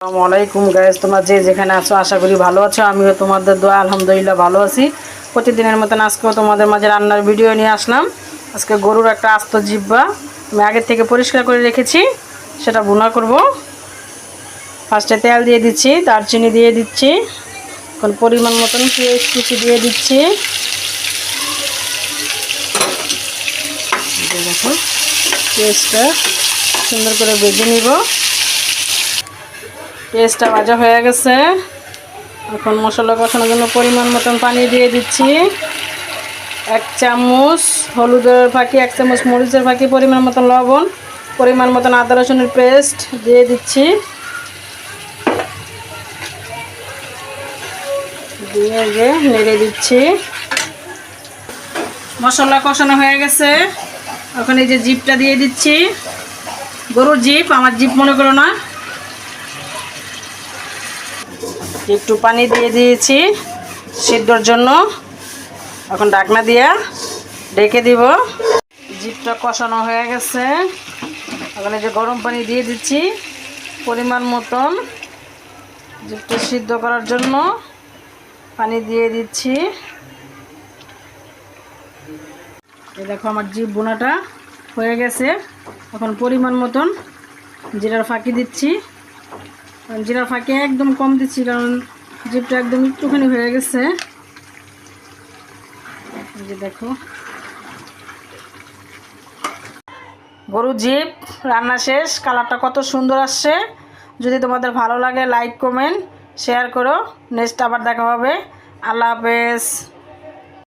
আসসালামু আলাইকুম তোমরা যে যেখানে আছো আশা করি ভালো আছো, আমিও তোমাদের দোয়া, আলহামদুলিল্লাহ ভালো আছি। প্রতিদিনের মতন আজকেও তোমাদের মাঝে রান্নার ভিডিও নিয়ে আসলাম। আজকে গরুর একটা আস্ত জিব্বা আমি আগের থেকে পরিষ্কার করে রেখেছি, সেটা ভুনা করব। ফার্স্টে তেল দিয়ে দিচ্ছি, দারচিনি দিয়ে দিচ্ছি, এখন পরিমাণ মতন পেঁয়াজ কুচি দিয়ে দিচ্ছি। দেখো, পেঁয়াজটা সুন্দর করে ভেজে নিব। পেঁয়াজটা ভাজা হয়ে গেছে। এখন মশলা কষানোর জন্য পরিমাণ মতন পানি দিয়ে দিচ্ছি। এক চামচ হলুদের ফাঁকি, এক চামচ মরিচের ফাঁকি, পরিমাণ মতন লবণ, পরিমাণ মতন আদা রসুনের পেস্ট দিয়ে দিচ্ছি। দিয়ে যে নেড়ে দিচ্ছি। মশলা কষানো হয়ে গেছে। এখন এই যে জিপটা দিয়ে দিচ্ছি। গরুর জিপ, আমার জিপ মনে করো না। একটু পানি দিয়ে দিয়েছি সিদ্ধর জন্য। এখন ডাকনা দিয়ে ডেকে দিব। জিপটা কষানো হয়ে গেছে। এখন এই যে গরম পানি দিয়ে দিচ্ছি পরিমাণ মতন। জিপটা সিদ্ধ করার জন্য পানি দিয়ে দিচ্ছি। দেখো আমার জিপ বোনাটা হয়ে গেছে। এখন পরিমাণ মতন জিরার ফাঁকি দিচ্ছি। জিরার ফাঁকি একদম কম দিচ্ছি, কারণ জিপটা একদম একটুখানি হয়ে গেছে। দেখো। গরু জিপ, রান্না শেষ, কালারটা কত সুন্দর আসছে। যদি তোমাদের ভালো লাগে, লাইক, কমেন্ট, শেয়ার করো। নেক্সট আবার দেখা হবে। আল্লাহ হাফেজ।